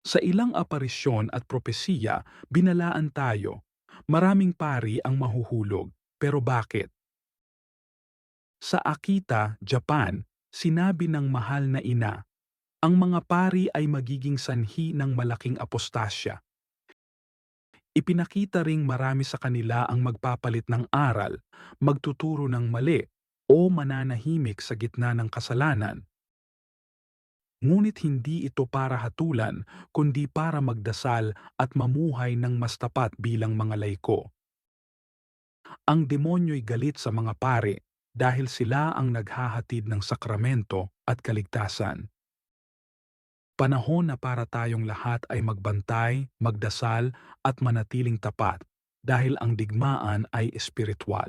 Sa ilang aparisyon at propesiya, binalaan tayo. Maraming pari ang mahuhulog. Pero bakit? Sa Akita, Japan, sinabi ng mahal na ina, ang mga pari ay magiging sanhi ng malaking apostasya. Ipinakita ring marami sa kanila ang magpapalit ng aral, magtuturo ng mali, o mananahimik sa gitna ng kasalanan. Ngunit hindi ito para hatulan, kundi para magdasal at mamuhay ng mas tapat bilang mga layko. Ang demonyo'y galit sa mga pare dahil sila ang naghahatid ng sakramento at kaligtasan. Panahon na para tayong lahat ay magbantay, magdasal at manatiling tapat dahil ang digmaan ay espiritual.